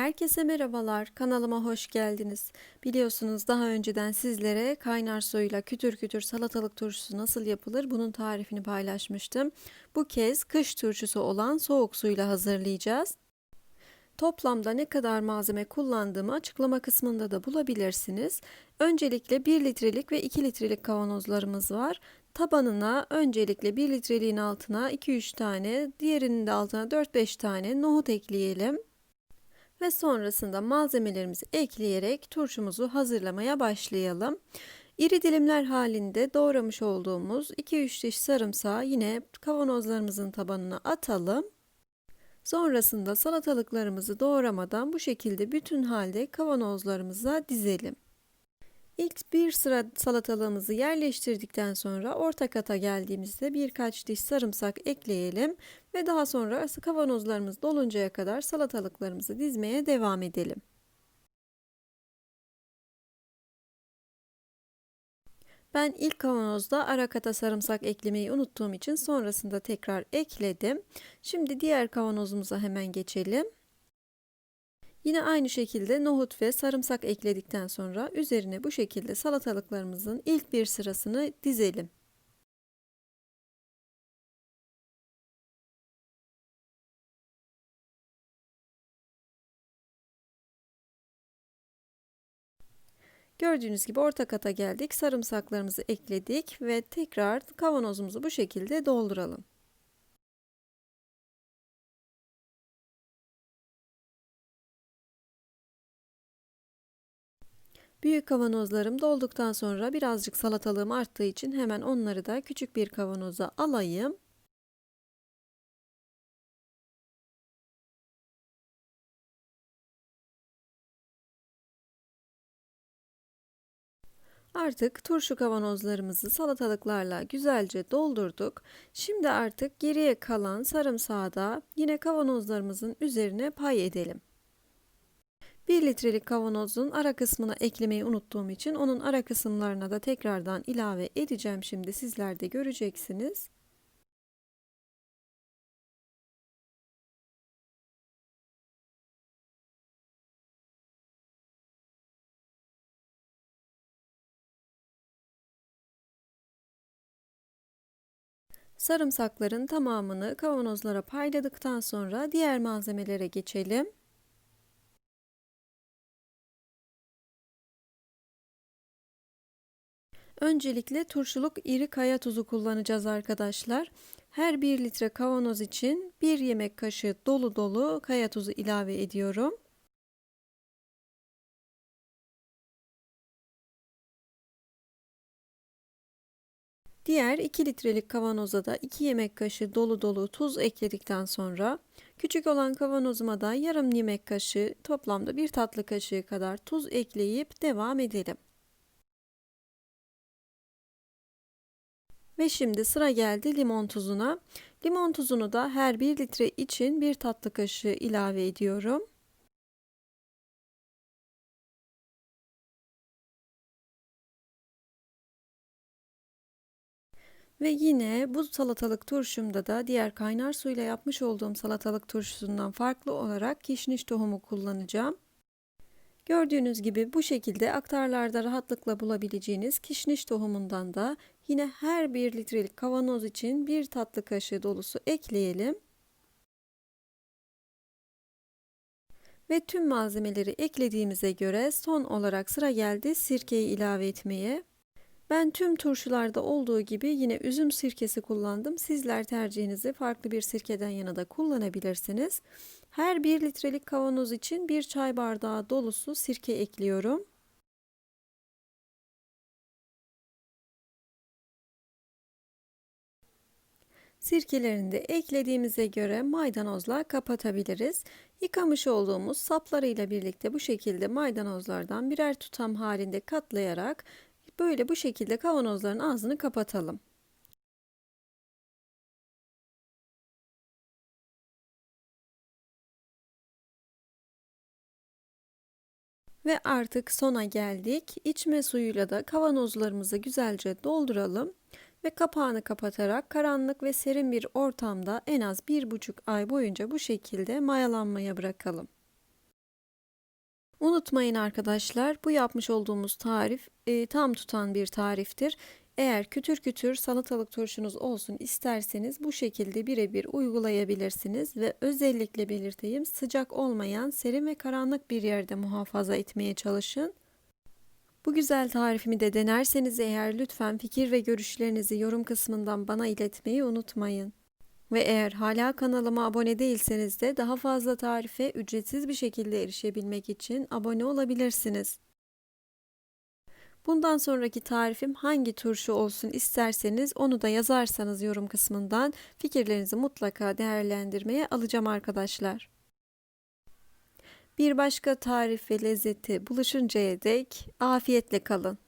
Herkese merhabalar, kanalıma hoş geldiniz. Biliyorsunuz daha önceden sizlere kaynar suyla kütür kütür salatalık turşusu nasıl yapılır bunun tarifini paylaşmıştım. Bu kez kış turşusu olan soğuk suyla hazırlayacağız. Toplamda ne kadar malzeme kullandığımı açıklama kısmında da bulabilirsiniz. Öncelikle 1 litrelik ve 2 litrelik kavanozlarımız var. Tabanına öncelikle 1 litreliğin altına 2-3 tane, diğerinin de altına 4-5 tane nohut ekleyelim ve sonrasında malzemelerimizi ekleyerek turşumuzu hazırlamaya başlayalım. İri dilimler halinde doğramış olduğumuz 2-3 diş sarımsağı yine kavanozlarımızın tabanına atalım. Sonrasında salatalıklarımızı doğramadan bu şekilde bütün halde kavanozlarımıza dizelim. İlk bir sıra salatalığımızı yerleştirdikten sonra orta kata geldiğimizde birkaç diş sarımsak ekleyelim ve daha sonra kavanozlarımız doluncaya kadar salatalıklarımızı dizmeye devam edelim. Ben ilk kavanozda ara kata sarımsak eklemeyi unuttuğum için sonrasında tekrar ekledim. Şimdi diğer kavanozumuza hemen geçelim. Yine aynı şekilde nohut ve sarımsak ekledikten sonra üzerine bu şekilde salatalıklarımızın ilk bir sırasını dizelim. Gördüğünüz gibi orta kata geldik. Sarımsaklarımızı ekledik ve tekrar kavanozumuzu bu şekilde dolduralım. Büyük kavanozlarım dolduktan sonra birazcık salatalığım arttığı için hemen onları da küçük bir kavanoza alayım. Artık turşu kavanozlarımızı salatalıklarla güzelce doldurduk. Şimdi artık geriye kalan sarımsağı da yine kavanozlarımızın üzerine pay edelim. 1 litrelik kavanozun ara kısmına eklemeyi unuttuğum için onun ara kısımlarına da tekrardan ilave edeceğim şimdi sizler de göreceksiniz. Sarımsakların tamamını kavanozlara payladıktan sonra diğer malzemelere geçelim. Öncelikle turşuluk iri kaya tuzu kullanacağız arkadaşlar. Her 1 litre kavanoz için 1 yemek kaşığı dolu dolu kaya tuzu ilave ediyorum. Diğer 2 litrelik kavanoza da 2 yemek kaşığı dolu dolu tuz ekledikten sonra küçük olan kavanozuma da yarım yemek kaşığı toplamda 1 tatlı kaşığı kadar tuz ekleyip devam edelim. Ve şimdi sıra geldi limon tuzuna. Limon tuzunu da her 1 litre için 1 tatlı kaşığı ilave ediyorum. Ve yine bu salatalık turşumda da diğer kaynar suyla yapmış olduğum salatalık turşusundan farklı olarak kişniş tohumu kullanacağım. Gördüğünüz gibi bu şekilde aktarlarda rahatlıkla bulabileceğiniz kişniş tohumundan da yine her 1 litrelik kavanoz için bir tatlı kaşığı dolusu ekleyelim. Ve tüm malzemeleri eklediğimize göre son olarak sıra geldi sirkeyi ilave etmeye. Ben tüm turşularda olduğu gibi yine üzüm sirkesi kullandım. Sizler tercihinizi farklı bir sirkeden yana da kullanabilirsiniz. Her 1 litrelik kavanoz için 1 çay bardağı dolusu sirke ekliyorum. Sirkelerini de eklediğimize göre maydanozla kapatabiliriz. Yıkamış olduğumuz saplarıyla birlikte bu şekilde maydanozlardan birer tutam halinde katlayarak Böyle bu şekilde kavanozların ağzını kapatalım. Ve artık sona geldik. İçme suyuyla da kavanozlarımızı güzelce dolduralım ve kapağını kapatarak karanlık ve serin bir ortamda en az bir buçuk ay boyunca bu şekilde mayalanmaya bırakalım. Unutmayın arkadaşlar bu yapmış olduğumuz tarif e, tam tutan bir tariftir. Eğer kütür kütür salatalık turşunuz olsun isterseniz bu şekilde birebir uygulayabilirsiniz ve özellikle belirteyim sıcak olmayan serin ve karanlık bir yerde muhafaza etmeye çalışın. Bu güzel tarifimi de denerseniz eğer lütfen fikir ve görüşlerinizi yorum kısmından bana iletmeyi unutmayın. Ve eğer hala kanalıma abone değilseniz de daha fazla tarife ücretsiz bir şekilde erişebilmek için abone olabilirsiniz. Bundan sonraki tarifim hangi turşu olsun isterseniz onu da yazarsanız yorum kısmından fikirlerinizi mutlaka değerlendirmeye alacağım arkadaşlar. Bir başka tarif ve lezzeti buluşuncaya dek afiyetle kalın.